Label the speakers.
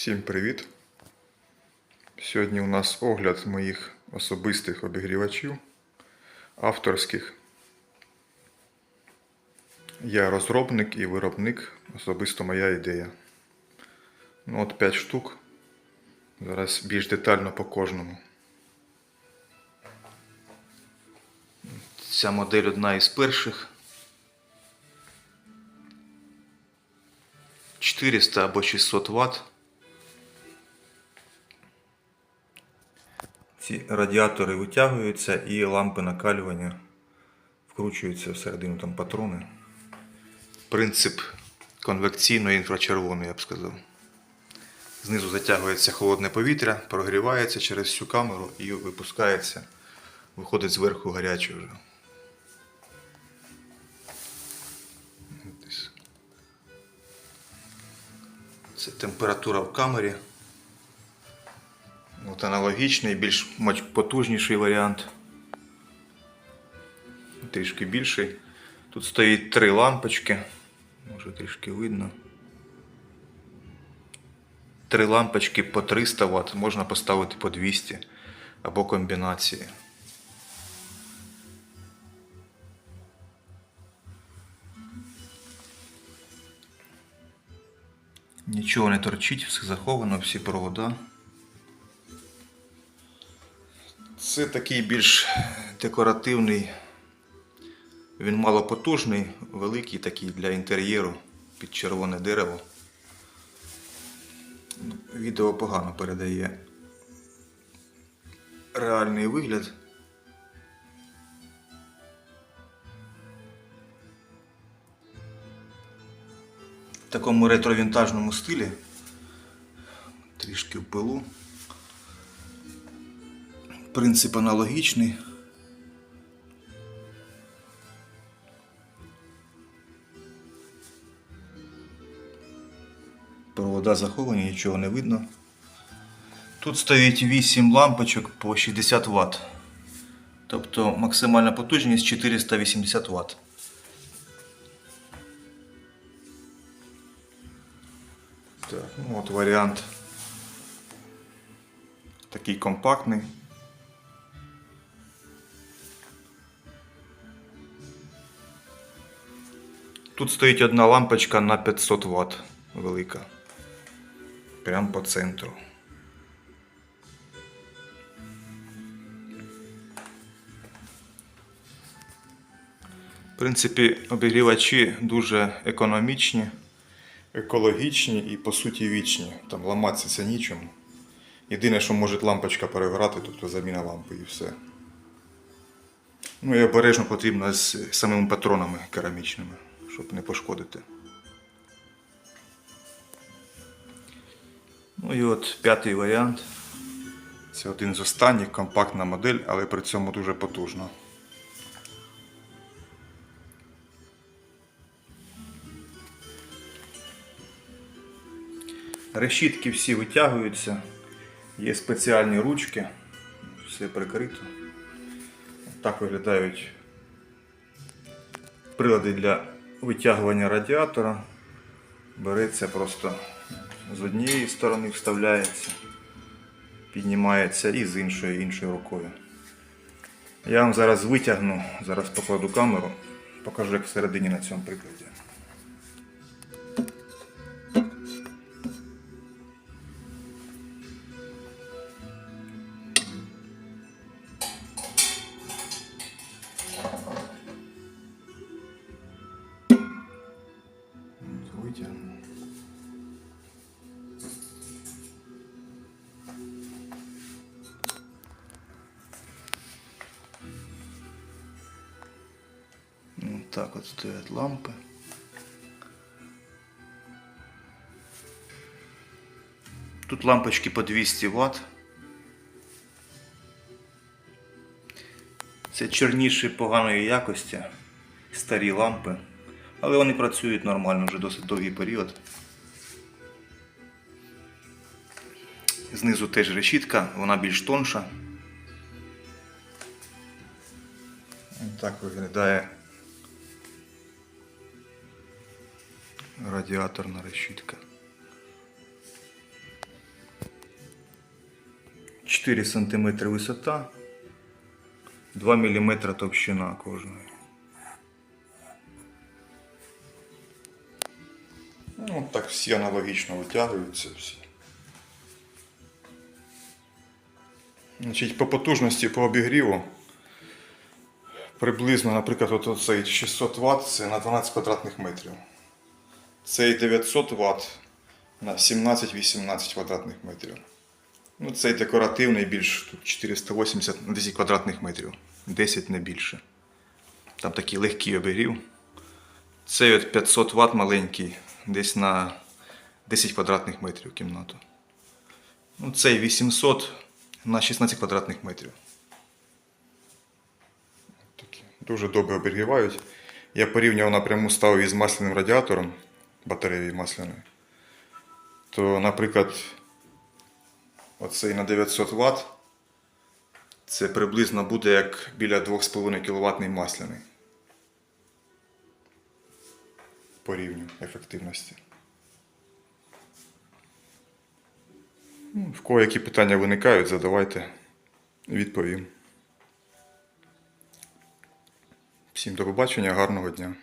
Speaker 1: Всім привіт! Сьогодні у нас огляд моїх особистих обігрівачів, авторських. Я розробник і виробник, особисто моя ідея. Ну от 5 штук. Зараз більш детально по кожному. Ця модель одна із перших. 400 або 600 Вт. Ці радіатори витягуються і лампи накалювання вкручуються всередину там патрони. Принцип конвекційної інфрачервоної, я б сказав. Знизу затягується холодне повітря, прогрівається через всю камеру і випускається, виходить зверху гаряче вже. Це температура в камері. От аналогічний, більш потужніший варіант. Трішки більший. Тут стоїть три лампочки. Може трішки видно. Три лампочки по 300 Вт, можна поставити по 200 або комбінації. Нічого не торчить, все заховано, всі провода. Це такий більш декоративний, він малопотужний, великий такий для інтер'єру під червоне дерево. Відео погано передає реальний вигляд. В такому ретро-вінтажному стилі. Трішки в пилу. Принцип аналогічний. Провода заховані, нічого не видно. Тут стоїть 8 лампочок по 60 Вт. Тобто максимальна потужність 480 Вт. Так, ну от варіант такий компактний. Тут стоїть одна лампочка на 500 Вт велика. Прямо по центру. В принципі, обігрівачі дуже економічні, екологічні і по суті вічні. Там ламатися нічому. Єдине, що може лампочка перегорати, тобто заміна лампи і все. Ну і обережно потрібно з самими патронами керамічними, щоб не пошкодити. Ну і от п'ятий варіант. Це один з останніх, компактна модель, але при цьому дуже потужна. Решітки всі витягуються, є спеціальні ручки, все прикрито. Так виглядають прилади для витягування радіатора. Береться просто з однієї сторони вставляється, піднімається і з іншої іншою рукою. Я вам зараз витягну, зараз покладу камеру, покажу як всередині на цьому прикладі. Так вот стоят лампы. Тут лампочки по 200 Вт. Це чорніші поганої якості, старі лампи. Але вони працюють нормально вже досить довгий період. Знизу теж решітка, вона більш тонша. Так виглядає радіаторна решітка. 4 см висота, 2 мм товщина кожної. Ну, так всі аналогічно витягуються всі. Значить, по потужності по обігріву приблизно, наприклад, от оцей 600 Вт це на 12 квадратних метрів. Цей 900 Вт на 17-18 квадратних метрів. Ну, цей декоративний більш тут 480 на 10 квадратних метрів. 10 не більше. Там такий легкий обігрів. Цей от 500 Вт маленький, десь на 10 квадратних метрів кімнату. Ну, цей 800 на 16 квадратних метрів. Такі. Дуже добре обігрівають. Я порівняв напряму ставив із масляним радіатором батареї масляною. То, наприклад, оцей на 900 Вт це приблизно буде як біля 2,5 кВт масляний. По рівню ефективності. Ну, В кого які питання виникають, задавайте, відповім. Всім до побачення, гарного дня.